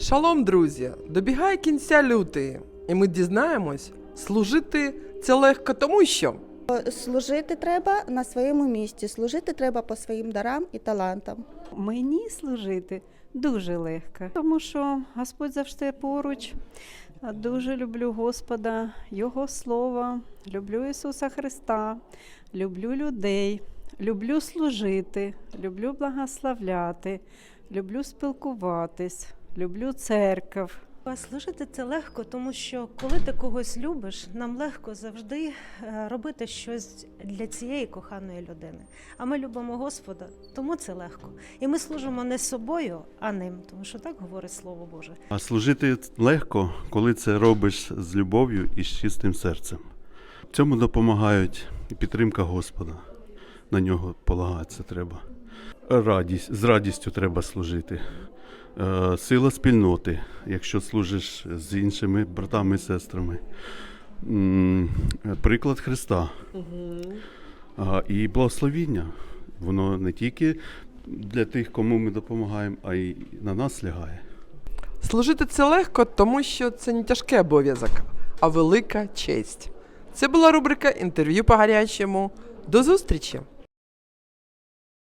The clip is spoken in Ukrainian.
Шалом, друзі! Добігає кінця лютий, і ми дізнаємось, служити це легко тому, що Служити треба на своєму місці, служити треба по своїм дарам і талантам. Мені служити дуже легко, тому що Господь завжди поруч. А Дуже люблю Господа, Його Слово, люблю Ісуса Христа, люблю людей, люблю служити, люблю благословляти, люблю спілкуватись, люблю церкву. А Служити це легко, тому що коли ти когось любиш, нам легко завжди е, робити щось для цієї коханої людини. А ми любимо Господа, тому це легко. І ми служимо не собою, а ним, тому що так говорить Слово Боже. А служити легко, коли це робиш з любов'ю і з чистим серцем. В цьому допомагають і підтримка Господа. На нього полагатися треба. Радість, з радістю треба служити. Е, Сила спільноти, якщо служиш з іншими братами і сестрами. Приклад Христа. І благословіння. Воно не тільки для тих, кому ми допомагаємо, а й на нас лягає. служити це легко, тому що це не тяжкий обов'язок, а велика честь. Це була рубрика інтерв'ю по гарячому. До зустрічі!